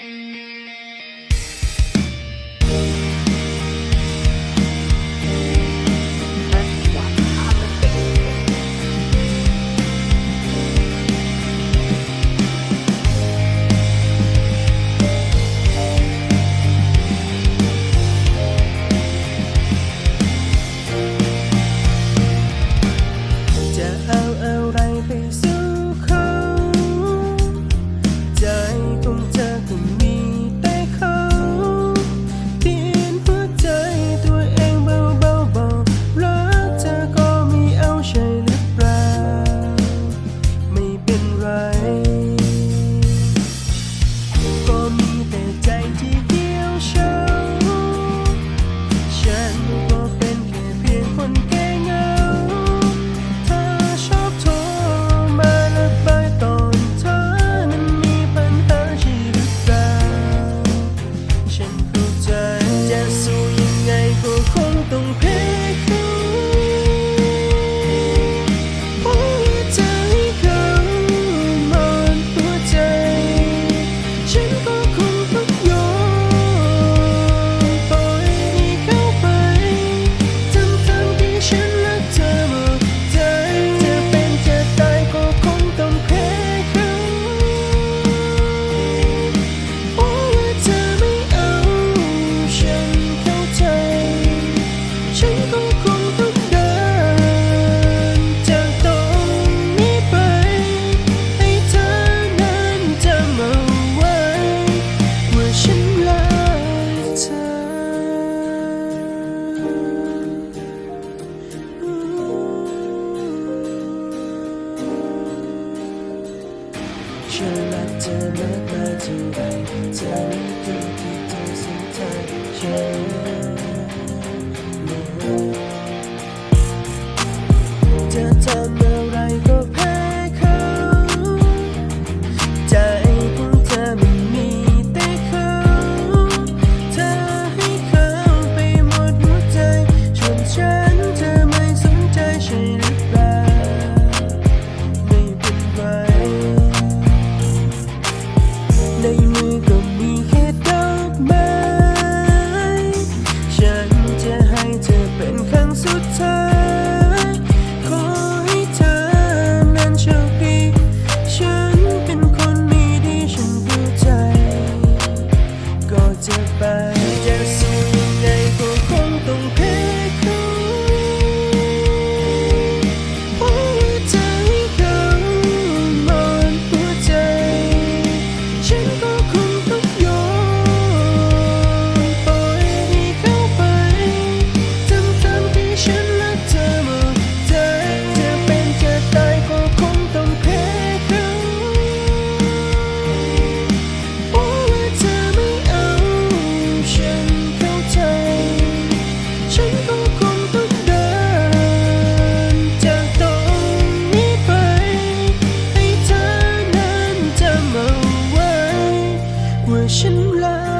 Música ฉันรักเธอมากมาเท่าไรเธอไม่ต้องคิดถึสุดท้ายฉันเธอทำ ว่าฉันรัก